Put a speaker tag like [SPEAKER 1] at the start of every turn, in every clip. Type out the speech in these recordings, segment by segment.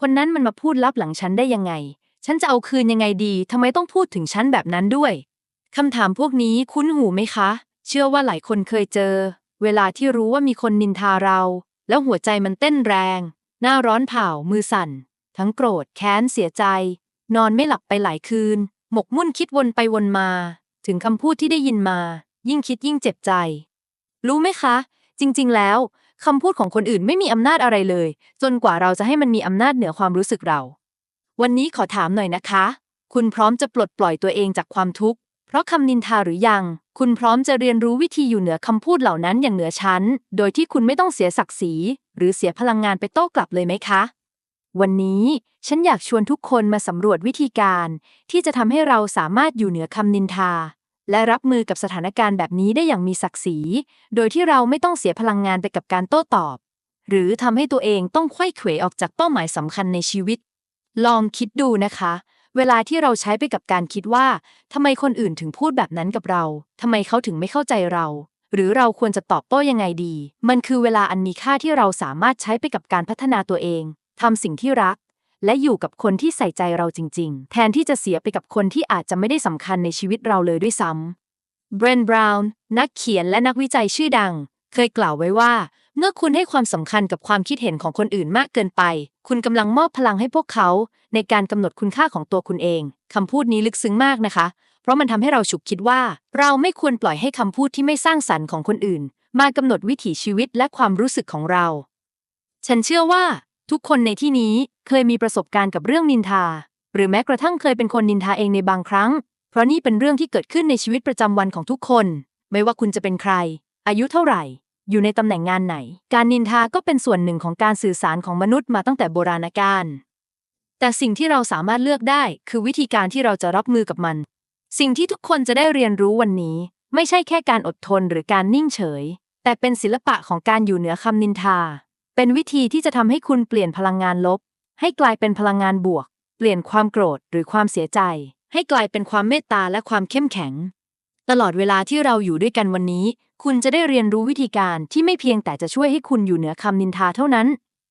[SPEAKER 1] คนนั้นมันมาพูดลับหลังฉันได้ยังไง ฉันจะเอาคืนยังไงดีทำไมต้องพูดถึงฉันแบบนั้นด้วยคำถามพวกนี้คุ้นหูไหมคะ เชื่อว่าหลายคนเคยเจอ เวลาที่รู้ว่ามีคนนินทาเรา แล้วหัวใจมันเต้นแรง หน้าร้อนเผามือสั่น ทั้งโกรธแค้นเสียใจ นอนไม่หลับไปหลายคืน หมกมุ่นคิดวนไปวนมา ถึงคำพูดที่ได้ยินมา ยิ่งคิดยิ่งเจ็บใจ รู้ไหมคะ จริง ๆ แล้ว คำพูดของคนอื่นไม่มีอำนาจอะไรเลย จนกว่าเราจะให้มันมีอำนาจเหนือความรู้สึกเรา วันนี้ขอถามหน่อยนะคะ คุณพร้อมจะปลดปล่อยตัวเองจากความทุกข์ เพราะคำนินทาหรือยัง คุณพร้อมจะเรียนรู้วิธีอยู่เหนือคำพูดเหล่านั้นอย่างเหนือชั้น โดยที่คุณไม่ต้องเสียศักดิ์ศรี หรือเสียพลังงานไปโต้กลับเลยไหมคะ วันนี้ฉันอยากชวนทุกคนมาสำรวจวิธีการ ที่จะทำให้เราสามารถอยู่เหนือคำนินทา และรับมือกับสถานการณ์แบบนี้ได้อย่างมีศักดิ์ศรี โดยที่เราไม่ต้องเสียพลังงานไปกับการโต้ตอบ หรือทำให้ตัวเองต้องไขว้เขวออกจากเป้าหมายสำคัญในชีวิต ลองคิดดูนะคะ เวลาที่เราใช้ไปกับการคิดว่าทำไมคนอื่นถึงพูดแบบนั้นกับเราทำไมเขาถึงไม่เข้าใจเรา หรือเราควรจะตอบโต้ยังไงดี มันคือเวลาอันมีค่าที่เราสามารถใช้ไปกับการพัฒนาตัวเองทำสิ่งที่รัก และอยู่กับคนที่ใส่ใจเราจริง ๆ แทนที่จะเสียไปกับคนที่อาจจะไม่ได้สำคัญในชีวิตเราเลยด้วยซ้ำเบรนบราวน์นักเขียนและนักวิจัยชื่อดัง เคยกล่าวไว้ว่า เมื่อคุณให้ความสำคัญกับความคิดเห็นของคนอื่นมากเกินไป คุณกำลังมอบพลังให้พวกเขา ในการกำหนดคุณค่าของตัวคุณเองคำพูดนี้ลึกซึ้งมากนะคะ เพราะมันทำให้เราฉุกคิดว่า เราไม่ควรปล่อยให้คำพูดที่ไม่สร้างสรรค์ของคนอื่น มากำหนดวิถีชีวิตและความรู้สึกของเรา ฉันเชื่อว่า ทุกคนในที่นี้ เคยมีประสบการณ์กับเรื่องนินทา หรือแม้กระทั่งเคยเป็นคนนินทาเองในบางครั้ง เพราะนี่เป็นเรื่องที่เกิดขึ้นในชีวิตประจำวันของทุกคน ไม่ว่าคุณจะเป็นใคร อายุเท่าไหร่ อยู่ในตำแหน่งงานไหน การนินทาก็เป็นส่วนหนึ่งของการสื่อสารของมนุษย์มาตั้งแต่โบราณกาลแต่สิ่งที่เราสามารถเลือกได้ คือวิธีการที่เราจะรับมือกับมัน สิ่งที่ทุกคนจะได้เรียนรู้วันนี้ ไม่ใช่แค่การอดทนหรือการนิ่งเฉย แต่เป็นศิลปะของการอยู่เหนือคำนินทา เป็นวิธีที่จะทำให้คุณเปลี่ยนพลังงานลบ ให้กลายเป็นพลังงานบวก เปลี่ยนความโกรธหรือความเสียใจ ให้กลายเป็นความเมตตาและความเข้มแข็ง ตลอดเวลาที่เราอยู่ด้วยกันวันนี้ คุณจะได้เรียนรู้วิธีการที่ไม่เพียงแต่จะช่วยให้คุณอยู่เหนือคำนินทาเท่านั้น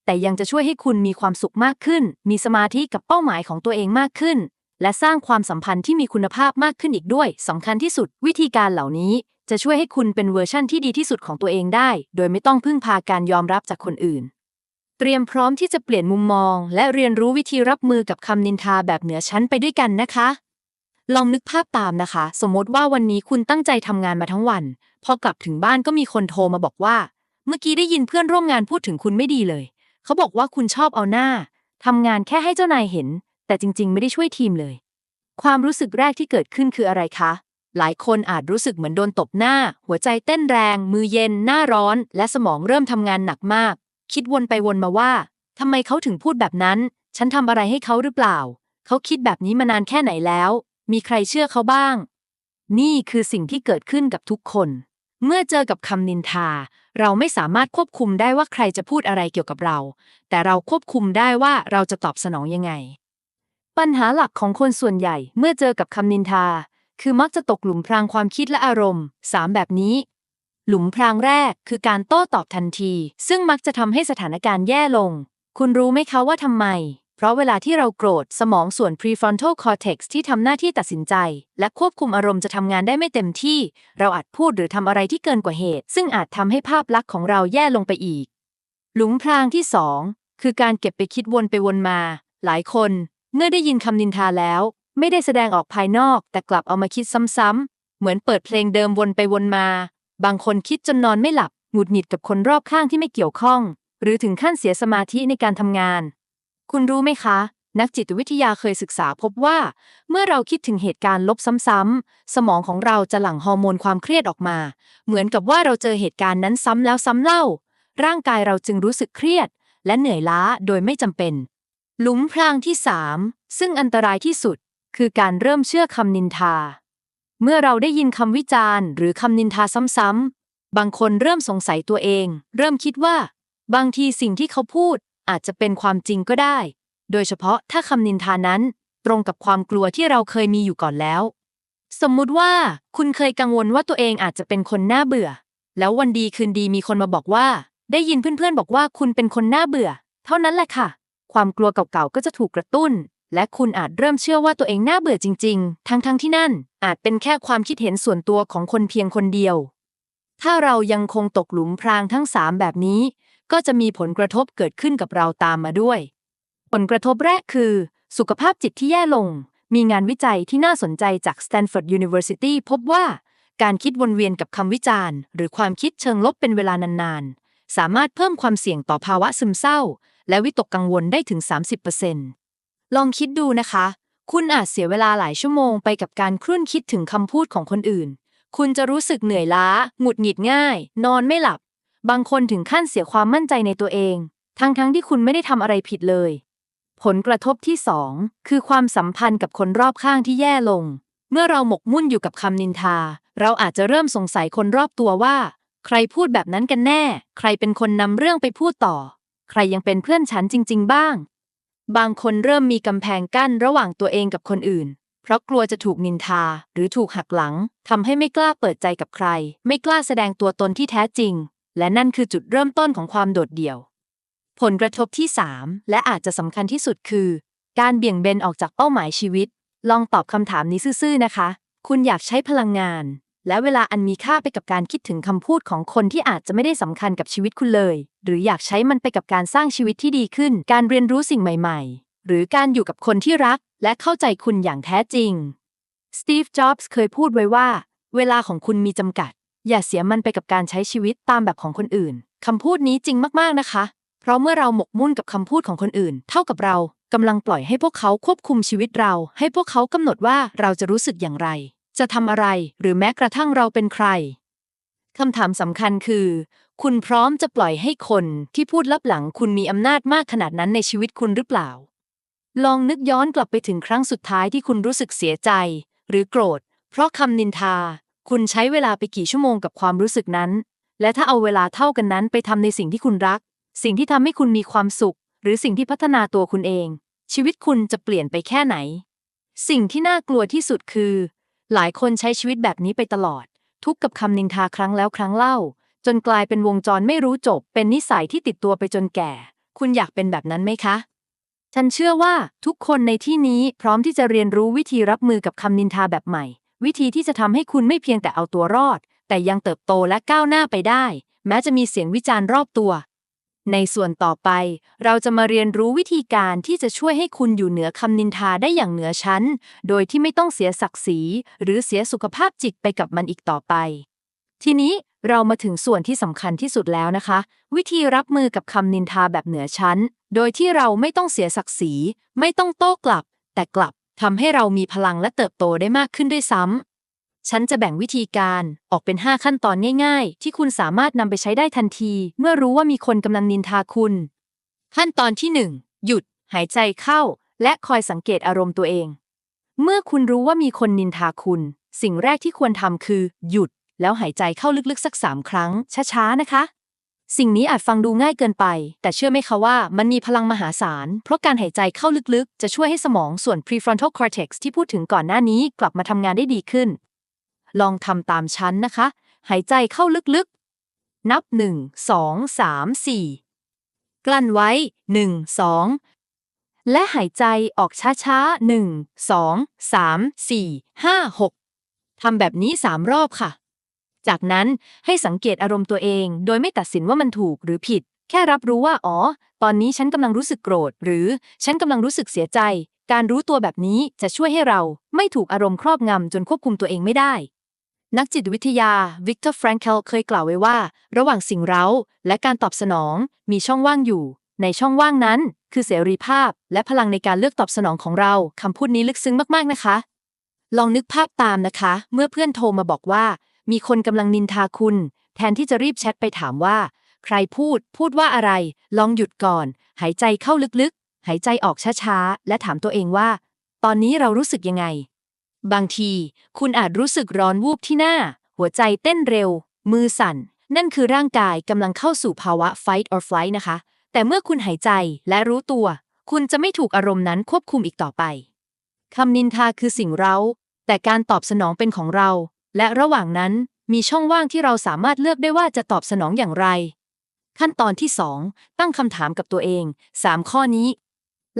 [SPEAKER 1] แต่ยังจะช่วยให้คุณมีความสุขมากขึ้น มีสมาธิกับเป้าหมายของตัวเองมากขึ้น และสร้างความสัมพันธ์ที่มีคุณภาพมากขึ้นอีกด้วยสำคัญที่สุด วิธีการเหล่านี้จะช่วยให้คุณเป็นเวอร์ชั่นที่ดีที่สุดของตัวเองได้ โดยไม่ต้องพึ่งพาการยอมรับจากคนอื่น เตรียมพร้อมที่จะเปลี่ยนมุมมอง และเรียนรู้วิธีรับมือกับคำนินทาแบบเหนือชั้นไปด้วยกันนะคะ ลองนึกภาพตามนะคะ สมมติว่าวันนี้คุณตั้งใจทำงานมาทั้งวัน พอกลับถึงบ้านก็มีคนโทรมาบอกว่า เมื่อกี้ได้ยินเพื่อนร่วมงานพูดถึงคุณไม่ดีเลย เขาบอกว่าคุณชอบเอาหน้าทำงานแค่ให้เจ้านายเห็น แต่จริง ๆ ไม่ได้ช่วยทีมเลย ความรู้สึกแรกที่เกิดขึ้นคืออะไรคะ หลายคนอาจรู้สึกเหมือนโดนตบหน้า หัวใจเต้นแรง มือเย็น หน้าร้อน และสมองเริ่มทำงานหนักมาก คิดวนไปวนมาว่าทำไมเขาถึงพูดแบบนั้น ฉันทำอะไรให้เขาหรือเปล่า เขาคิดแบบนี้มานานแค่ไหนแล้ว มีใครเชื่อเขาบ้าง นี่คือสิ่งที่เกิดขึ้นกับทุกคน เมื่อเจอกับคำนินทา เราไม่สามารถควบคุมได้ว่าใครจะพูดอะไรเกี่ยวกับเรา แต่เราควบคุมได้ว่าเราจะตอบสนองยังไง ปัญหาหลักของคนส่วนใหญ่ เมื่อเจอกับคำนินทา คือมักจะตกหลุมพรางความคิดและอารมณ์สามแบบนี้ หลุมพรางแรกคือการโต้ตอบทันที ซึ่งมักจะทำให้สถานการณ์แย่ลง คุณรู้ไหมคะว่าทำไม เพราะเวลาที่เราโกรธสมองส่วน prefrontal cortex ที่ทำหน้าที่ตัดสินใจ และควบคุมอารมณ์จะทำงานได้ไม่เต็มที่ เราอาจพูดหรือทำอะไรที่เกินกว่าเหตุ ซึ่งอาจทำให้ภาพลักษณ์ของเราแย่ลงไปอีก หลุมพรางที่สองคือการเก็บไปคิดวนไปวนมา หลายคน เมื่อได้ยินคำนินทาแล้ว ไม่ได้แสดงออกภายนอก แต่กลับเอามาคิดซ้ำๆเหมือนเปิดเพลงเดิมวนไปวนมา บางคนคิดจนนอนไม่หลับ หงุดหงิดกับคนรอบข้างที่ไม่เกี่ยวข้อง หรือถึงขั้นเสียสมาธิในการทำงาน คุณรู้ไหมคะ นักจิตวิทยาเคยศึกษาพบว่า เมื่อเราคิดถึงเหตุการณ์ลบซ้ำๆ สมองของเราจะหลั่งฮอร์โมนความเครียดออกมา เหมือนกับว่าเราเจอเหตุการณ์นั้นซ้ำแล้วซ้ำเล่า ร่างกายเราจึงรู้สึกเครียด และเหนื่อยล้าโดยไม่จำเป็น หลุมพรางที่ 3 ซึ่งอันตรายที่สุด คือการเริ่มเชื่อคำนินทา เมื่อเราได้ยินคำวิจารณ์หรือคำนินทาซ้ำๆ บางคนเริ่มสงสัยตัวเอง เริ่มคิดว่า บางทีสิ่งที่เขาพูดอาจจะเป็นความจริงก็ได้ โดยเฉพาะถ้าคำนินทานั้น ตรงกับความกลัวที่เราเคยมีอยู่ก่อนแล้ว สมมุติว่าคุณเคยกังวลว่าตัวเองอาจจะเป็นคนน่าเบื่อ แล้ววันดีคืนดีมีคนมาบอกว่า ได้ยินเพื่อนๆบอกว่าคุณเป็นคนน่าเบื่อ เท่านั้นแหละค่ะ ความกลัวเก่าๆก็จะถูกกระตุ้น และคุณอาจเริ่มเชื่อว่าตัวเองน่าเบื่อจริง ๆ ทั้งๆที่นั่นอาจเป็นแค่ความคิดเห็นส่วนตัวของคนเพียงคนเดียว ถ้าเรายังคงตกหลุมพรางทั้งสามแบบนี้ ก็จะมีผลกระทบเกิดขึ้นกับเราตามมาด้วย ผลกระทบแรกคือ สุขภาพจิตที่แย่ลง มีงานวิจัยที่น่าสนใจจาก Stanford University พบว่า การคิดวนเวียนกับคำวิจารณ์ หรือความคิดเชิงลบเป็นเวลานานๆ สามารถเพิ่มความเสี่ยงต่อภาวะซึมเศร้า และวิตกกังวลได้ถึง 30% ลองคิดดูนะคะ คุณอาจเสียเวลาหลายชั่วโมงไปกับการครุ่นคิดถึงคำพูดของคนอื่น คุณจะรู้สึกเหนื่อยล้า หงุดหงิดง่าย นอนไม่หลับ บางคนถึงขั้นเสียความมั่นใจในตัวเอง ทั้งๆทที่คุณไม่ได้ทำอะไรผิดเลย ผลกระทบที่ 2 คือความสัมพันธ์กับคนรอบข้างที่แย่ลง เมื่อเราหมกมุ่นอยู่กับคำนินทา เราอาจจะเริ่มสงสัยคนรอบตัวว่า ใครพูดแบบนั้นกันแน่ ใครเป็นคนนำเรื่องไปพูดต่อ ใครยังเป็นเพื่อนฉันจริง ๆ บ้าง บางคนเริ่มมีกำแพงกั้นระหว่างตัวเองกับคนอื่น เพราะกลัวจะถูกนินทา หรือถูกหักหลังทำให้ไม่กล้าเปิดใจกับใคร ไม่กล้าแสดงตัวตนที่แท้จริง และนั่นคือจุดเริ่มต้นของความโดดเดี่ยว ผลกระทบที่ 3 และอาจจะสำคัญที่สุดคือ การเบี่ยงเบนออกจากเป้าหมายชีวิต ลองตอบคำถามนี้ซื่อๆนะคะ คุณอยากใช้พลังงาน และเวลาอันมีค่าไปกับการคิดถึงคำพูดของคนที่อาจจะไม่ได้สำคัญกับชีวิตคุณเลย หรืออยากใช้มันไปกับการสร้างชีวิตที่ดีขึ้น การเรียนรู้สิ่งใหม่ ๆ หรือการอยู่กับคนที่รัก และเข้าใจคุณอย่างแท้จริง สตีฟ จ็อบส์เคยพูดไว้ว่า เวลาของคุณมีจำกัด อย่าเสียมันไปกับการใช้ชีวิตตามแบบของคนอื่นคำพูดนี้จริงมากๆนะคะ เพราะเมื่อเราหมกมุ่นกับคำพูดของคนอื่น เท่ากับเรากำลังปล่อยให้พวกเขาควบคุมชีวิตเรา ให้พวกเขากำหนดว่าเราจะรู้สึกอย่างไร จะทำอะไรหรือแม้กระทั่งเราเป็นใครคำถามสำคัญคือ คุณพร้อมจะปล่อยให้คนที่พูดลับหลังคุณมีอำนาจมากขนาดนั้นในชีวิตคุณหรือเปล่า ลองนึกย้อนกลับไปถึงครั้งสุดท้ายที่คุณรู้สึกเสียใจ หรือโกรธ เพราะคำนินทา คุณใช้เวลาไปกี่ชั่วโมงกับความรู้สึกนั้น และถ้าเอาเวลาเท่ากันนั้นไปทำในสิ่งที่คุณรัก สิ่งที่ทำให้คุณมีความสุข หรือสิ่งที่พัฒนาตัวคุณเอง ชีวิตคุณจะเปลี่ยนไปแค่ไหน สิ่งที่น่ากลัวที่สุดคือ หลายคนใช้ชีวิตแบบนี้ไปตลอด ทุกข์กับคำนินทาครั้งแล้วครั้งเล่า จนกลายเป็นวงจรไม่รู้จบ เป็นนิสัยที่ติดตัวไปจนแก่ คุณอยากเป็นแบบนั้นไหมคะ ฉันเชื่อว่าทุกคนในที่นี้พร้อมที่จะเรียนรู้วิธีรับมือกับคำนินทาแบบใหม่ วิธีที่จะทำให้คุณไม่เพียงแต่เอาตัวรอด แต่ยังเติบโตและก้าวหน้าไปได้ แม้จะมีเสียงวิจารณ์รอบตัว ในส่วนต่อไป เราจะมาเรียนรู้วิธีการที่จะช่วยให้คุณอยู่เหนือคำนินทาได้อย่างเหนือชั้น โดยที่ไม่ต้องเสียศักดิ์ศรี หรือเสียสุขภาพจิตไปกับมันอีกต่อไป ทีนี้เรามาถึงส่วนที่สำคัญที่สุดแล้วนะคะ วิธีรับมือกับคำนินทาแบบเหนือชั้น โดยที่เราไม่ต้องเสียศักดิ์ศรี ไม่ต้องโต้กลับ แต่กลับทำให้เรามีพลังและเติบโตได้มากขึ้นด้วยซ้ำ ฉันจะแบ่งวิธีการออกเป็น 5 ขั้นตอนง่าย ๆ ที่คุณสามารถนำไปใช้ได้ทันที เมื่อรู้ว่ามีคนกำลังนินทาคุณ ขั้นตอนที่ 1 หยุด หายใจเข้า และคอยสังเกตอารมณ์ตัวเอง เมื่อคุณรู้ว่ามีคนนินทาคุณ สิ่งแรกที่ควรทำคือ หยุด แล้วหายใจเข้าลึกๆสักสามครั้ง ช้าๆนะคะ สิ่งนี้อาจฟังดูง่ายเกินไป แต่เชื่อไหมคะว่ามันมีพลังมหาศาล เพราะการหายใจเข้าลึกๆ จะช่วยให้สมองส่วน prefrontal cortex ที่พูดถึงก่อนหน้านี้กลับมาทำงานได้ดีขึ้น ลองทำตามฉันนะคะ หายใจเข้าลึกๆ นับ 1 2 3 4 กลั้นไว้ 1 2 และหายใจออกช้าๆ 1 2 3 4 5 6 ทำแบบนี้ 3 รอบค่ะ จากนั้นให้สังเกตอารมณ์ตัวเอง โดยไม่ตัดสินว่ามันถูกหรือผิด แค่รับรู้ว่า อ๋อ ตอนนี้ฉันกำลังรู้สึกโกรธ หรือฉันกำลังรู้สึกเสียใจการรู้ตัวแบบนี้จะช่วยให้เราไม่ถูกอารมณ์ครอบงำจนควบคุมตัวเองไม่ได้ นักจิตวิทยาวิกเตอร์แฟรงเคลเคยกล่าวไว้ว่า ระหว่างสิ่งเร้า และการตอบสนองมีช่องว่างอยู่ ในช่องว่างนั้น คือเสรีภาพ และพลังในการเลือกตอบสนองของเราคำพูดนี้ลึกซึ้งมากๆนะคะ ลองนึกภาพตามนะคะ เมื่อเพื่อนโทรมาบอกว่า มีคนกำลังนินทาคุณ แทนที่จะรีบแชทไปถามว่า ใครพูด พูดว่าอะไร ลองหยุดก่อน หายใจเข้าลึกๆ หายใจออกช้าๆและถามตัวเองว่า ตอนนี้เรารู้สึกยังไง บางที คุณอาจรู้สึกร้อนวูบที่หน้า หัวใจเต้นเร็ว มือสั่น นั่นคือร่างกายกำลังเข้าสู่ภาวะ fight or flight นะคะ แต่เมื่อคุณหายใจและรู้ตัว คุณจะไม่ถูกอารมณ์นั้นควบคุมอีกต่อไปคำนินทาคือสิ่งเรา แต่การตอบสนองเป็นของเรา และระหว่างนั้นมีช่องว่างที่เราสามารถเลือกได้ว่าจะตอบสนองอย่างไร ขั้นตอนที่ 2 ตั้งคำถามกับตัวเอง 3 ข้อนี้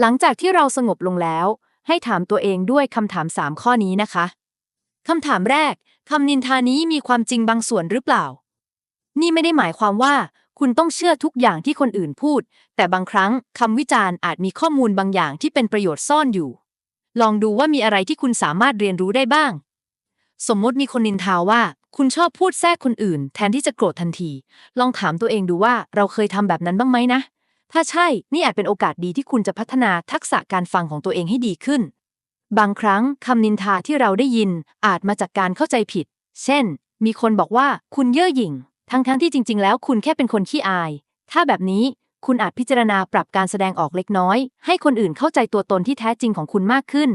[SPEAKER 1] หลังจากที่เราสงบลงแล้ว ให้ถามตัวเองด้วยคำถาม 3 ข้อนี้นะคะคำถามแรกคำนินทานี้มีความจริงบางส่วนหรือเปล่า นี่ไม่ได้หมายความว่า คุณต้องเชื่อทุกอย่างที่คนอื่นพูด แต่บางครั้งคำวิจารณ์อาจมีข้อมูลบางอย่างที่เป็นประโยชน์ซ่อนอยู่ ลองดูว่ามีอะไรที่คุณสามารถเรียนรู้ได้บ้าง สมมติมีคนนินทาว่า คุณชอบพูดแทรกคนอื่น แทนที่จะโกรธทันที ลองถามตัวเองดูว่าเราเคยทำแบบนั้นบ้างไหมนะ ถ้าใช่ นี่อาจเป็นโอกาสดีที่คุณจะพัฒนาทักษะการฟังของตัวเองให้ดีขึ้น บางครั้งคำนินทาที่เราได้ยินอาจมาจากการเข้าใจผิด เช่น มีคนบอกว่าคุณเย่อหยิ่ง ทั้งๆที่จริง ๆ แล้วคุณแค่เป็นคนขี้อาย ถ้าแบบนี้คุณอาจพิจารณาปรับการแสดงออกเล็กน้อย ให้คนอื่นเข้าใจตัวตนที่แท้จริงของคุณมากขึ้น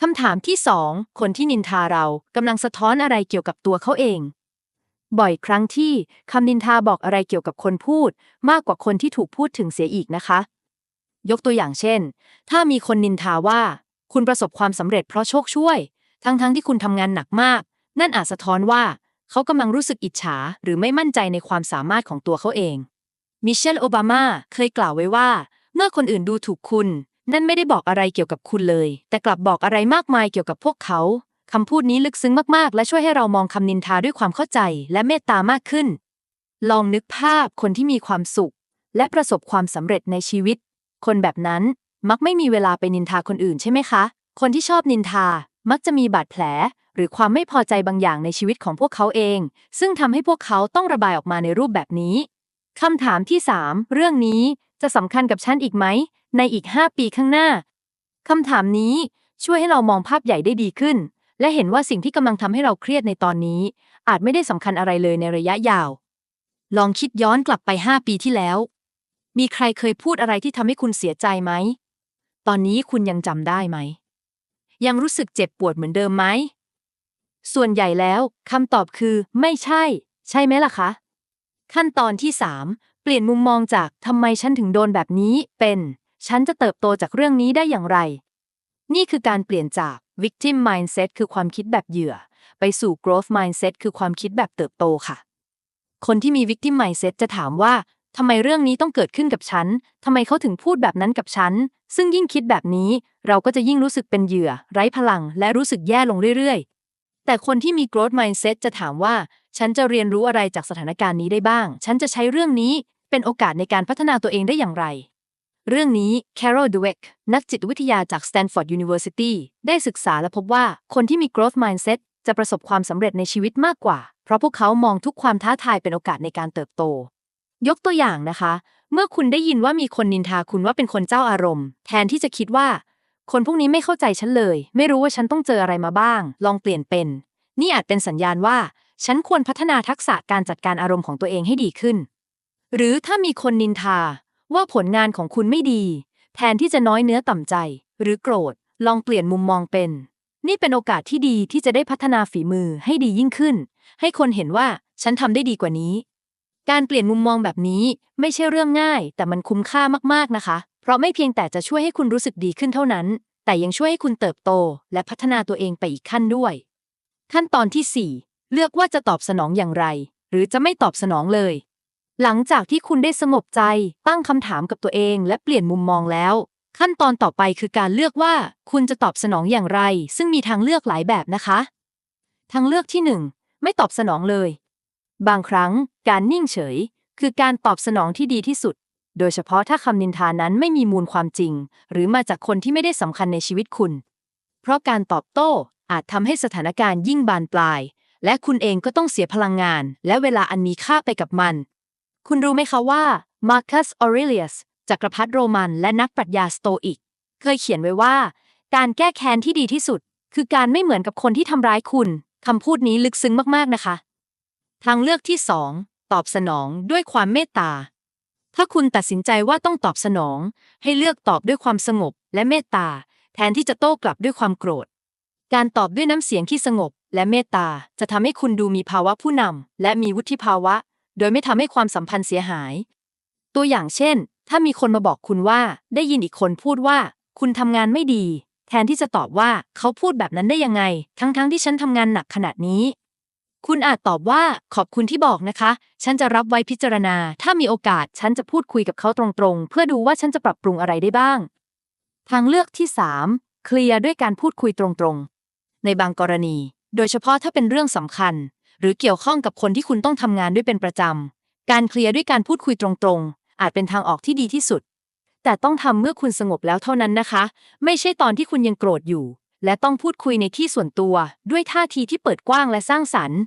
[SPEAKER 1] คำถามที่สองคนที่นินทาเรากำลังสะท้อนอะไรเกี่ยวกับตัวเขาเอง บ่อยครั้งที่คำนินทาบอกอะไรเกี่ยวกับคนพูด มากกว่าคนที่ถูกพูดถึงเสียอีกนะคะ ยกตัวอย่างเช่น ถ้ามีคนนินทาว่า คุณประสบความสำเร็จเพราะโชคช่วย ทั้งๆทที่คุณทำงานหนักมาก นั่นอาจสะท้อนว่า เขากำลังรู้สึกอิจฉา หรือไม่มั่นใจในความสามารถของตัวเขาเอง มิเชลโอบามาเคยกล่าวไว้ว่า เมื่อคนอื่นดูถูกคุณ นั่นไม่ได้บอกอะไรเกี่ยวกับคุณเลย แต่กลับบอกอะไรมากมายเกี่ยวกับพวกเขา คำพูดนี้ลึกซึ้งมากๆ และช่วยให้เรามองคำนินทาด้วยความเข้าใจและเมตตามากขึ้น ลองนึกภาพคนที่มีความสุข และประสบความสำเร็จในชีวิต คนแบบนั้นมักไม่มีเวลาไปนินทาคนอื่นใช่ไหมคะ คนที่ชอบนินทา มักจะมีบาดแผล หรือความไม่พอใจบางอย่างในชีวิตของพวกเขาเอง ซึ่งทำให้พวกเขาต้องระบายออกมาในรูปแบบนี้คำถามที่ 3 เรื่องนี้จะสำคัญกับฉันอีกไหม ในอีก 5 ปีข้างหน้าคำถามนี้ช่วยให้เรามองภาพใหญ่ได้ดีขึ้น และเห็นว่าสิ่งที่กำลังทำให้เราเครียดในตอนนี้ อาจไม่ได้สำคัญอะไรเลยในระยะยาว ลองคิดย้อนกลับไป 5 ปีที่แล้ว มีใครเคยพูดอะไรที่ทำให้คุณเสียใจไหม ตอนนี้คุณยังจำได้ไหม ยังรู้สึกเจ็บปวดเหมือนเดิมไหม ส่วนใหญ่แล้วคำตอบคือ ไม่ใช่ ใช่ไหมล่ะคะ ขั้นตอนที่ 3 เปลี่ยนมุมมองจากทำไมฉันถึงโดนแบบนี้เป็น ฉันจะเติบโตจากเรื่องนี้ได้อย่างไร นี่คือการเปลี่ยนจาก victim mindset คือความคิดแบบเหยื่อ ไปสู่ growth mindset คือความคิดแบบเติบโตค่ะ คนที่มี victim mindset จะถามว่าทำไมเรื่องนี้ต้องเกิดขึ้นกับฉันทำไมเขาถึงพูดแบบนั้นกับฉัน ซึ่งยิ่งคิดแบบนี้ เราก็จะยิ่งรู้สึกเป็นเหยื่อ ไร้พลัง และรู้สึกแย่ลงเรื่อยๆ แต่คนที่มี growth mindset จะถามว่า ฉันจะเรียนรู้อะไรจากสถานการณ์นี้ได้บ้าง ฉันจะใช้เรื่องนี้เป็นโอกาสในการพัฒนาตัวเองได้อย่างไร เรื่องนี้ Carol Dweck นักจิตวิทยาจาก Stanford University ได้ศึกษาและพบว่าคนที่มี growth mindset จะประสบความสำเร็จในชีวิตมากกว่า เพราะพวกเขามองทุกความท้าทายเป็นโอกาสในการเติบโต ยกตัวอย่างนะคะ เมื่อคุณได้ยินว่ามีคนนินทาคุณว่าเป็นคนเจ้าอารมณ์ แทนที่จะคิดว่า คนพวกนี้ไม่เข้าใจฉันเลย ไม่รู้ว่าฉันต้องเจออะไรมาบ้าง ลองเปลี่ยนเป็น นี่อาจเป็นสัญญาณว่า ฉันควรพัฒนาทักษะการจัดการอารมณ์ของตัวเองให้ดีขึ้น หรือถ้ามีคนนินทา ว่าผลงานของคุณไม่ดี แทนที่จะน้อยเนื้อต่ำใจ หรือโกรธ ลองเปลี่ยนมุมมองเป็น นี่เป็นโอกาสที่ดีที่จะได้พัฒนาฝีมือให้ดียิ่งขึ้น ให้คนเห็นว่าฉันทำได้ดีกว่านี้ การเปลี่ยนมุมมองแบบนี้ไม่ใช่เรื่องง่าย แต่มันคุ้มค่ามากๆนะคะ เพราะไม่เพียงแต่จะช่วยให้คุณรู้สึกดีขึ้นเท่านั้น แต่ยังช่วยให้คุณเติบโต และพัฒนาตัวเองไปอีกขั้นด้วย ขั้นตอนที่ 4 เลือกว่าจะตอบสนองอย่างไร หรือจะไม่ตอบสนองเลย หลังจากที่คุณได้สงบใจ ตั้งคำถามกับตัวเองและเปลี่ยนมุมมองแล้ว ขั้นตอนต่อไปคือการเลือกว่าคุณจะตอบสนองอย่างไร ซึ่งมีทางเลือกหลายแบบนะคะ ทางเลือกที่ 1 ไม่ตอบสนองเลย บางครั้งการนิ่งเฉย คือการตอบสนองที่ดีที่สุด โดยเฉพาะถ้าคำนินทานั้นไม่มีมูลความจริง หรือมาจากคนที่ไม่ได้สำคัญในชีวิตคุณ เพราะการตอบโต้อาจทำให้สถานการณ์ยิ่งบานปลาย และคุณเองก็ต้องเสียพลังงาน และเวลาอันมีค่าไปกับมัน คุณรู้ไหมคะว่า Marcus Aurelius จักรพรรดิโรมันและนักปรัชญาสโตอิก เคยเขียนไว้ว่า การแก้แค้นที่ดีที่สุด คือการไม่เหมือนกับคนที่ทำร้ายคุณคำพูดนี้ลึกซึ้งมากๆนะคะ ทางเลือกที่2ตอบสนองด้วยความเมตตา ถ้าคุณตัดสินใจว่าต้องตอบสนอง ให้เลือกตอบด้วยความสงบและเมตตา แทนที่จะโต้กลับด้วยความโกรธ การตอบด้วยน้ำเสียงที่สงบและเมตตาจะทำให้คุณดูมีภาวะผู้นำและมีวุฒิภาวะ โดยไม่ทำให้ความสัมพันธ์เสียหาย ตัวอย่างเช่น ถ้ามีคนมาบอกคุณว่า ได้ยินอีกคนพูดว่า คุณทำงานไม่ดี แทนที่จะตอบว่าเขาพูดแบบนั้นได้ยังไง ทั้งๆทที่ฉันทำงานหนักขนาดนี้ คุณอาจตอบว่าขอบคุณที่บอกนะคะ ฉันจะรับไว้พิจารณา ถ้ามีโอกาสฉันจะพูดคุยกับเขาตรงๆ เพื่อดูว่าฉันจะปรับปรุงอะไรได้บ้าง ทางเลือกที่ 3 เคลียร์ด้วยการพูดคุยตรงๆ ในบางกรณี โดยเฉพาะถ้าเป็นเรื่องสำคัญ หรือเกี่ยวข้องกับคนที่คุณต้องทำงานด้วยเป็นประจำ การเคลียร์ด้วยการพูดคุยตรงๆ อาจเป็นทางออกที่ดีที่สุด แต่ต้องทำเมื่อคุณสงบแล้วเท่านั้นนะคะ ไม่ใช่ตอนที่คุณยังโกรธอยู่ และต้องพูดคุยในที่ส่วนตัว ด้วยท่าทีที่เปิดกว้างและสร้างสรรค์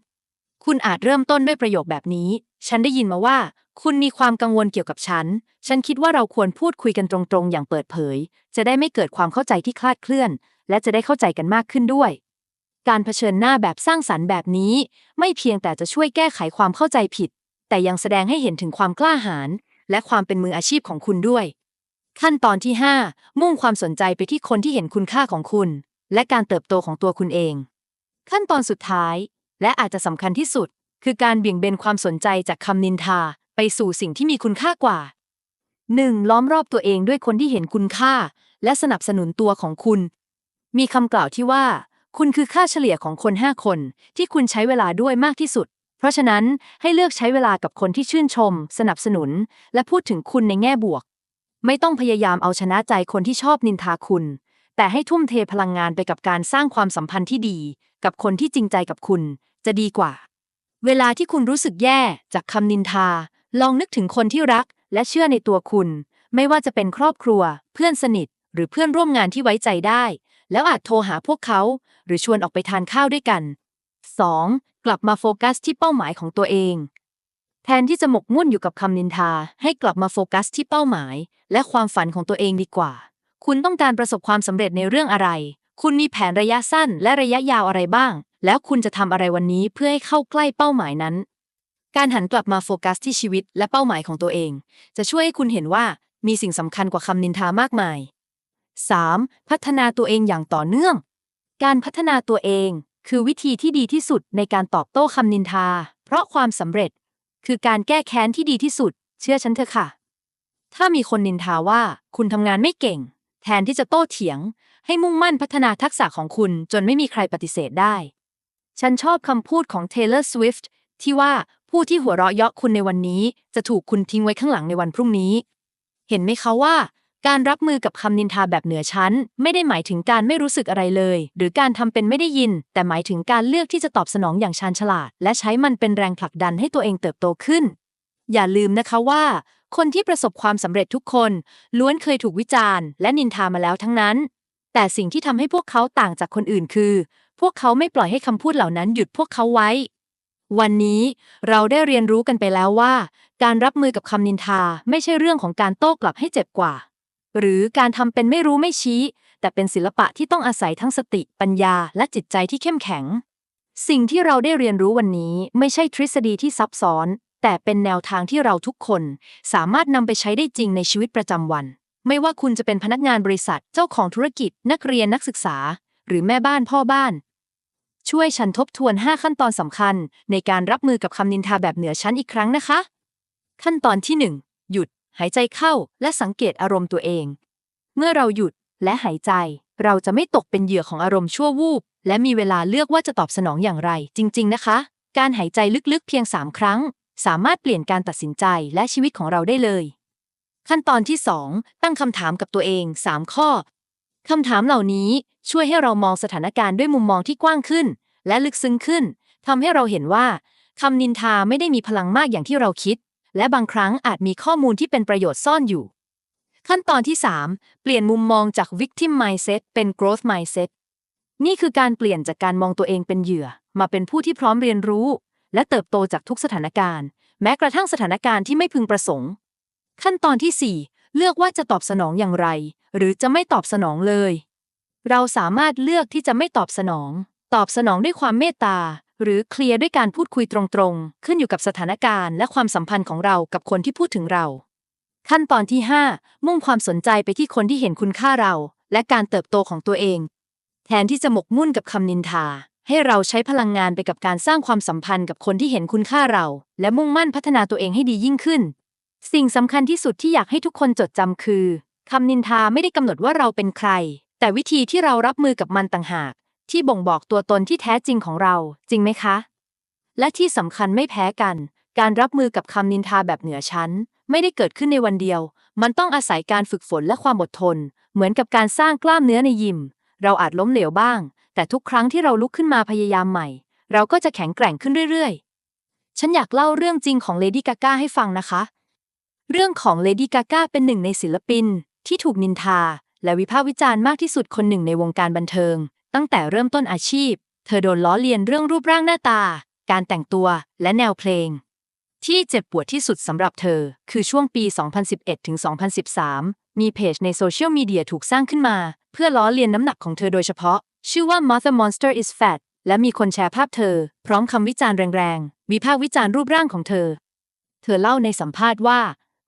[SPEAKER 1] คุณอาจเริ่มต้นด้วยประโยคแบบนี้ ฉันได้ยินมาว่า คุณมีความกังวลเกี่ยวกับฉัน ฉันคิดว่าเราควรพูดคุยกันตรงๆ อย่างเปิดเผย จะได้ไม่เกิดความเข้าใจที่คลาดเคลื่อน และจะได้เข้าใจกันมากขึ้นด้วย การเผชิญหน้าแบบสร้างสรรค์แบบนี้ ไม่เพียงแต่จะช่วยแก้ไขความเข้าใจผิด แต่ยังแสดงให้เห็นถึงความกล้าหาญและความเป็นมืออาชีพของคุณด้วย ขั้นตอนที่ 5 มุ่งความสนใจไปที่คนที่เห็นคุณค่าของคุณ และการเติบโตของตัวคุณเอง ขั้นตอนสุดท้าย และอาจจะสำคัญที่สุด คือการเบี่ยงเบนความสนใจจากคำนินทา ไปสู่สิ่งที่มีคุณค่ากว่า 1. ล้อมรอบตัวเองด้วยคนที่เห็นคุณค่า และสนับสนุนตัวของคุณ มีคำกล่าวที่ว่า คุณคือค่าเฉลี่ยของคน 5 คนที่คุณใช้เวลาด้วยมากที่สุด เพราะฉะนั้นให้เลือกใช้เวลากับคนที่ชื่นชม สนับสนุน และพูดถึงคุณในแง่บวก ไม่ต้องพยายามเอาชนะใจคนที่ชอบนินทาคุณ แต่ให้ทุ่มเทพลังงานไปกับการสร้างความสัมพันธ์ที่ดี กับคนที่จริงใจกับคุณ จะดีกว่า เวลาที่คุณรู้สึกแย่จากคำนินทา ลองนึกถึงคนที่รัก และเชื่อในตัวคุณ ไม่ว่าจะเป็นครอบครัว เพื่อนสนิท หรือเพื่อนร่วมงานที่ไว้ใจได้ แล้วอาจโทรหาพวกเขา หรือชวนออกไปทานข้าวด้วยกัน 2. กลับมาโฟกัสที่เป้าหมายของตัวเอง แทนที่จะหมกมุ่นอยู่กับคำนินทา ให้กลับมาโฟกัสที่เป้าหมาย และความฝันของตัวเองดีกว่า คุณต้องการประสบความสำเร็จในเรื่องอะไร คุณมีแผนระยะสั้นและระยะยาวอะไรบ้าง แล้วคุณจะทำอะไรวันนี้เพื่อให้เข้าใกล้เป้าหมายนั้น การหันกลับมาโฟกัสที่ชีวิตและเป้าหมายของตัวเอง จะช่วยให้คุณเห็นว่ามีสิ่งสำคัญกว่าคำนินทามากมาย 3. พัฒนาตัวเองอย่างต่อเนื่อง การพัฒนาตัวเอง คือวิธีที่ดีที่สุดในการตอบโต้คำนินทา เพราะความสำเร็จ คือการแก้แค้นที่ดีที่สุด เชื่อฉันเถอะค่ะ ถ้ามีคนนินทาว่าคุณทำงานไม่เก่ง แทนที่จะโต้เถียง ให้มุ่งมั่นพัฒนาทักษะของคุณจนไม่มีใครปฏิเสธได้ ฉันชอบคำพูดของ Taylor Swift ที่ว่าผู้ที่หัวเราะเยาะคุณในวันนี้ จะถูกคุณทิ้งไว้ข้างหลังในวันพรุ่งนี้ เห็นไหมคะว่า การรับมือกับคำนินทาแบบเหนือชั้น ไม่ได้หมายถึงการไม่รู้สึกอะไรเลย หรือการทำเป็นไม่ได้ยิน แต่หมายถึงการเลือกที่จะตอบสนองอย่างชาญฉลาด และใช้มันเป็นแรงผลักดันให้ตัวเองเติบโตขึ้น อย่าลืมนะคะว่า คนที่ประสบความสำเร็จทุกคน ล้วนเคยถูกวิจารณ์ และนินทามาแล้วทั้งนั้น แต่สิ่งที่ทำให้พวกเขาต่างจากคนอื่นคือ พวกเขาไม่ปล่อยให้คำพูดเหล่านั้นหยุดพวกเขาไว้ วันนี้เราได้เรียนรู้กันไปแล้วว่า การรับมือกับคำนินทาไม่ใช่เรื่องของการโต้กลับให้เจ็บกว่า หรือการทำเป็นไม่รู้ไม่ชี้ แต่เป็นศิลปะที่ต้องอาศัยทั้งสติ ปัญญา และจิตใจที่เข้มแข็ง สิ่งที่เราได้เรียนรู้วันนี้ไม่ใช่ทฤษฎีที่ซับซ้อน แต่เป็นแนวทางที่เราทุกคน สามารถนำไปใช้ได้จริงในชีวิตประจำวัน ไม่ว่าคุณจะเป็นพนักงานบริษัทเจ้าของธุรกิจ นักเรียนนักศึกษา หรือแม่บ้านพ่อบ้าน ช่วยฉันทบทวน 5 ขั้นตอนสำคัญ ในการรับมือกับคำนินทาแบบเหนือชั้นอีกครั้งนะคะ ขั้นตอนที่ 1 หยุด หายใจเข้าและสังเกตอารมณ์ตัวเอง เมื่อเราหยุดและหายใจ เราจะไม่ตกเป็นเหยื่อของอารมณ์ชั่ววูบ และมีเวลาเลือกว่าจะตอบสนองอย่างไร จริง ๆ นะคะ การหายใจลึกๆ เพียง 3 ครั้ง สามารถเปลี่ยนการตัดสินใจและชีวิตของเราได้เลย ขั้นตอนที่ 2 ตั้งคำถามกับตัวเอง 3 ข้อคำถามเหล่านี้ช่วยให้เรามองสถานการณ์ด้วยมุมมองที่กว้างขึ้น และลึกซึ้งขึ้นทำให้เราเห็นว่าคำนินทาไม่ได้มีพลังมากอย่างที่เราคิด และบางครั้งอาจมีข้อมูลที่เป็นประโยชน์ซ่อนอยู่ ขั้นตอนที่ 3 เปลี่ยนมุมมองจาก victim mindset เป็น growth mindset นี่คือการเปลี่ยนจากการมองตัวเองเป็นเหยื่อ มาเป็นผู้ที่พร้อมเรียนรู้ และเติบโตจากทุกสถานการณ์ แม้กระทั่งสถานการณ์ที่ไม่พึงประสงค์ ขั้นตอนที่ 4 เลือกว่าจะตอบสนองอย่างไร หรือจะไม่ตอบสนองเลย เราสามารถเลือกที่จะไม่ตอบสนอง ตอบสนองด้วยความเมตตา หรือเคลียร์ด้วยการพูดคุยตรงๆ ขึ้นอยู่กับสถานการณ์และความสัมพันธ์ของเรากับคนที่พูดถึงเรา ขั้นตอนที่ 5 มุ่งความสนใจไปที่คนที่เห็นคุณค่าเรา และการเติบโตของตัวเอง แทนที่จะหมกมุ่นกับคำนินทา ให้เราใช้พลังงานไปกับการสร้างความสัมพันธ์กับคนที่เห็นคุณค่าเรา และมุ่งมั่นพัฒนาตัวเองให้ดียิ่งขึ้น สิ่งสำคัญที่สุดที่อยากให้ทุกคนจดจำคือคำนินทาไม่ได้กำหนดว่าเราเป็นใคร แต่วิธีที่เรารับมือกับมันต่างหาก ที่บ่งบอกตัวตนที่แท้จริงของเรา จริงไหมคะ และที่สำคัญไม่แพ้กัน การรับมือกับคำนินทาแบบเหนือชั้น ไม่ได้เกิดขึ้นในวันเดียว มันต้องอาศัยการฝึกฝนและความอดทน เหมือนกับการสร้างกล้ามเนื้อในยิม เราอาจล้มเหลวบ้าง แต่ทุกครั้งที่เราลุกขึ้นมาพยายามใหม่ เราก็จะแข็งแกร่งขึ้นเรื่อยๆ ฉันอยากเล่าเรื่องจริงของเลดี้กาก้าให้ฟังนะคะ เรื่องของเลดี้กาก้าเป็นหนึ่งในศิลปิน ที่ถูกนินทาและวิพากษ์วิจารณ์มากที่สุดคนหนึ่งในวงการบันเทิง ตั้งแต่เริ่มต้นอาชีพ เธอโดนล้อเลียนเรื่องรูปร่างหน้าตา การแต่งตัวและแนวเพลง ที่เจ็บปวดที่สุดสำหรับเธอ คือช่วงปี 2011ถึง2013 มีเพจในโซเชียลมีเดียถูกสร้างขึ้นมา เพื่อล้อเลียนน้ำหนักของเธอโดยเฉพาะ ชื่อว่า Mother Monster is Fat และมีคนแชร์ภาพเธอ พร้อมคำวิจารณ์แรงๆ วิพากษ์วิจารณ์รูปร่างของเธอ เธอเล่าในสัมภาษณ์ว่า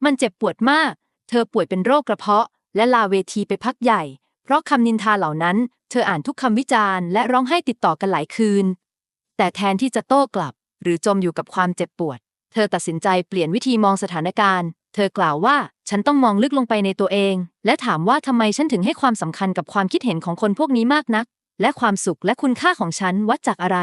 [SPEAKER 1] มันเจ็บปวดมาก เธอป่วยเป็นโรคกระเพาะ และลาเวทีไปพักใหญ่ เพราะคำนินทาเหล่านั้น เธออ่านทุกคำวิจารณ์และร้องไห้ติดต่อกันหลายคืน แต่แทนที่จะโต้กลับ หรือจมอยู่กับความเจ็บปวด เธอตัดสินใจเปลี่ยนวิธีมองสถานการณ์ เธอกล่าวว่าฉันต้องมองลึกลงไปในตัวเอง และถามว่าทำไมฉันถึงให้ความสำคัญกับความคิดเห็นของคนพวกนี้มากนัก และความสุขและคุณค่าของฉันวัดจากอะไร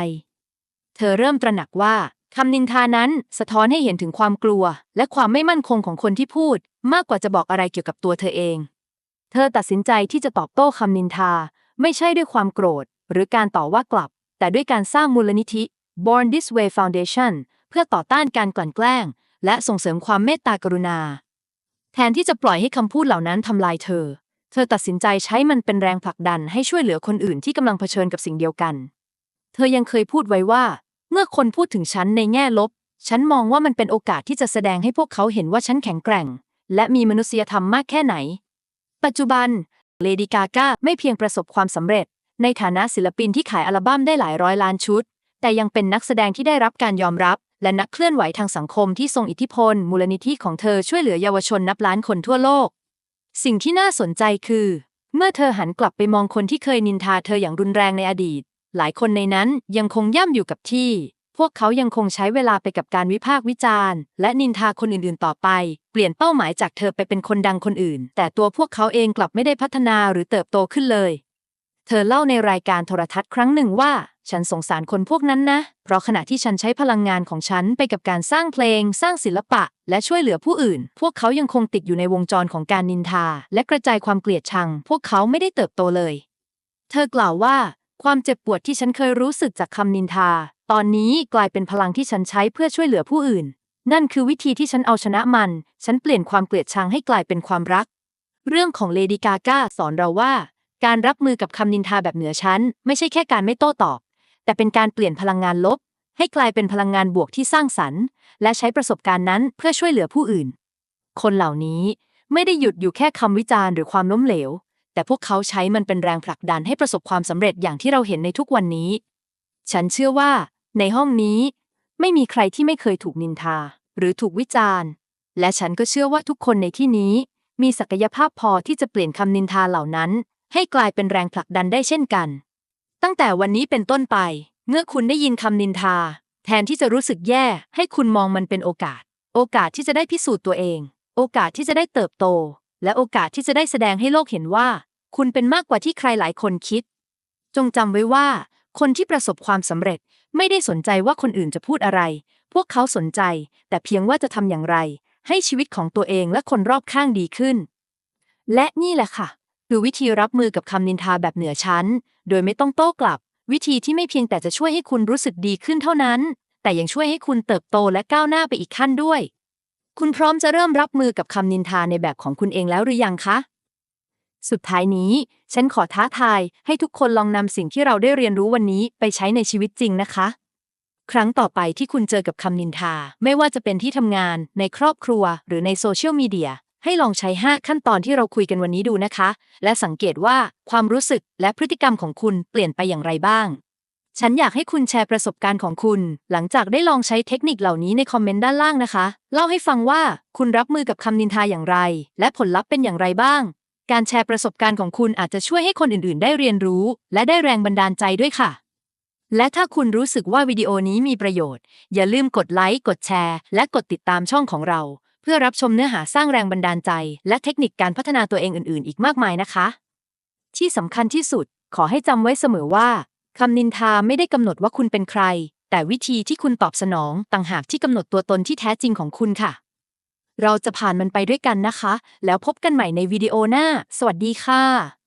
[SPEAKER 1] เธอเริ่มตระหนักว่าคำนินทานั้นสะท้อนให้เห็นถึงความกลัว และความไม่มั่นคงของคนที่พูด มากกว่าจะบอกอะไรเกี่ยวกับตัวเธอเอง เธอตัดสินใจที่จะตอบโต้คำนินทา ไม่ใช่ด้วยความโกรธ หรือการต่อว่ากลับ แต่ด้วยการสร้างมูลนิธิ Born This Way Foundation เพื่อต่อต้านการกลั่นแกล้ง และส่งเสริมความเมตตากรุณา แทนที่จะปล่อยให้คำพูดเหล่านั้นทำลายเธอ เธอตัดสินใจใช้มันเป็นแรงผลักดันให้ช่วยเหลือคนอื่นที่กำลังเผชิญกับสิ่งเดียวกัน เธอยังเคยพูดไว้ว่า เมื่อคนพูดถึงฉันในแง่ลบ ฉันมองว่ามันเป็นโอกาสที่จะแสดงให้พวกเขาเห็นว่าฉันแข็งแกร่ง และมีมนุษยธรรมมากแค่ไหน ปัจจุบัน เลดี้กาก้าไม่เพียงประสบความสำเร็จ ในฐานะศิลปินที่ขายอัลบั้มได้หลายร้อยล้านชุด แต่ยังเป็นนักแสดงที่ได้รับการยอมรับ และนักเคลื่อนไหวทางสังคมที่ทรงอิทธิพล มูลนิธิของเธอช่วยเหลือเยาวชนนับล้านคนทั่วโลก สิ่งที่น่าสนใจคือ เมื่อเธอหันกลับไปมองคนที่เคยนินทาเธออย่างรุนแรงในอดีต หลายคนในนั้นยังคงย่ำอยู่กับที่ พวกเขายังคงใช้เวลาไปกับการวิพากษ์วิจารณ์ และนินทาคนอื่นๆ ต่อไป เปลี่ยนเป้าหมายจากเธอไปเป็นคนดังคนอื่น แต่ตัวพวกเขาเองกลับไม่ได้พัฒนาหรือเติบโตขึ้นเลย เธอเล่าในรายการโทรทัศน์ครั้งหนึ่งว่า ฉันสงสารคนพวกนั้นนะ เพราะขณะที่ฉันใช้พลังงานของฉันไปกับการสร้างเพลง สร้างศิลปะ และช่วยเหลือผู้อื่น พวกเขายังคงติดอยู่ในวงจรของการนินทา และกระจายความเกลียดชัง พวกเขาไม่ได้เติบโตเลย เธอกล่าวว่าความเจ็บปวดที่ฉันเคยรู้สึกจากคำนินทา ตอนนี้กลายเป็นพลังที่ฉันใช้เพื่อช่วยเหลือผู้อื่น นั่นคือวิธีที่ฉันเอาชนะมัน ฉันเปลี่ยนความเกลียดชังให้กลายเป็นความรัก เรื่องของเลดี้กาก้าสอนเราว่า การรับมือกับคำนินทาแบบเหนือชั้น ไม่ใช่แค่การไม่โต้ตอบ แต่เป็นการเปลี่ยนพลังงานลบ ให้กลายเป็นพลังงานบวกที่สร้างสรรค์ และใช้ประสบการณ์นั้นเพื่อช่วยเหลือผู้อื่น คนเหล่านี้ไม่ได้หยุดอยู่แค่คำวิจารณ์หรือความล้มเหลว แต่พวกเขาใช้มันเป็นแรงผลักดันให้ประสบความสำเร็จอย่างที่เราเห็นในทุกวันนี้ ฉันเชื่อว่า ในห้องนี้ ไม่มีใครที่ไม่เคยถูกนินทา หรือถูกวิจารณ์ และฉันก็เชื่อว่าทุกคนในที่นี้ มีศักยภาพพอที่จะเปลี่ยนคำนินทาเหล่านั้น ให้กลายเป็นแรงผลักดันได้เช่นกัน ตั้งแต่วันนี้เป็นต้นไป เมื่อคุณได้ยินคำนินทา แทนที่จะรู้สึกแย่ ให้คุณมองมันเป็นโอกาส โอกาสที่จะได้พิสูจน์ตัวเอง โอกาสที่จะได้เติบโต และโอกาสที่จะได้แสดงให้โลกเห็นว่า คุณเป็นมากกว่าที่ใครหลายคนคิด จงจำไว้ว่า คนที่ประสบความสำเร็จ ไม่ได้สนใจว่าคนอื่นจะพูดอะไร พวกเขาสนใจ แต่เพียงว่าจะทำอย่างไร ให้ชีวิตของตัวเองและคนรอบข้างดีขึ้น และนี่แหละค่ะ คือวิธีรับมือกับคำนินทาแบบเหนือชั้น โดยไม่ต้องโต้กลับ วิธีที่ไม่เพียงแต่จะช่วยให้คุณรู้สึกดีขึ้นเท่านั้น แต่ยังช่วยให้คุณเติบโตและก้าวหน้าไปอีกขั้นด้วย คุณพร้อมจะเริ่มรับมือกับคำนินทาในแบบของคุณเองแล้วหรือยังคะ สุดท้ายนี้ ฉันขอท้าทายให้ทุกคนลองนำสิ่งที่เราได้เรียนรู้วันนี้ไปใช้ในชีวิตจริงนะคะ ครั้งต่อไปที่คุณเจอกับคำนินทา ไม่ว่าจะเป็นที่ทำงาน ในครอบครัว หรือในโซเชียลมีเดีย ให้ลองใช้ 5 ขั้นตอนที่เราคุยกันวันนี้ดูนะคะ และสังเกตว่าความรู้สึกและพฤติกรรมของคุณเปลี่ยนไปอย่างไรบ้าง ฉันอยากให้คุณแชร์ประสบการณ์ของคุณ หลังจากได้ลองใช้เทคนิคเหล่านี้ในคอมเมนต์ด้านล่างนะคะ เล่าให้ฟังว่าคุณรับมือกับคำนินทาอย่างไร และผลลัพธ์เป็นอย่างไรบ้าง การแชร์ประสบการณ์ของคุณอาจจะช่วยให้คนอื่นๆ ได้เรียนรู้ และได้แรงบันดาลใจด้วยค่ะ และถ้าคุณรู้สึกว่าวิดีโอนี้มีประโยชน์ อย่าลืมกดไลค์ กดแชร์ และกดติดตามช่องของเรา เพื่อรับชมเนื้อหาสร้างแรงบันดาลใจ และเทคนิคการพัฒนาตัวเองอื่น ๆ อีกมากมายนะคะ ที่สำคัญที่สุด ขอให้จำไว้เสมอว่าคำนินทาไม่ได้กำหนดว่าคุณเป็นใคร แต่วิธีที่คุณตอบสนองต่างหากที่กำหนดตัวตนที่แท้จริงของคุณค่ะ เราจะผ่านมันไปด้วยกันนะคะ แล้วพบกันใหม่ในวิดีโอหน้า สวัสดีค่ะ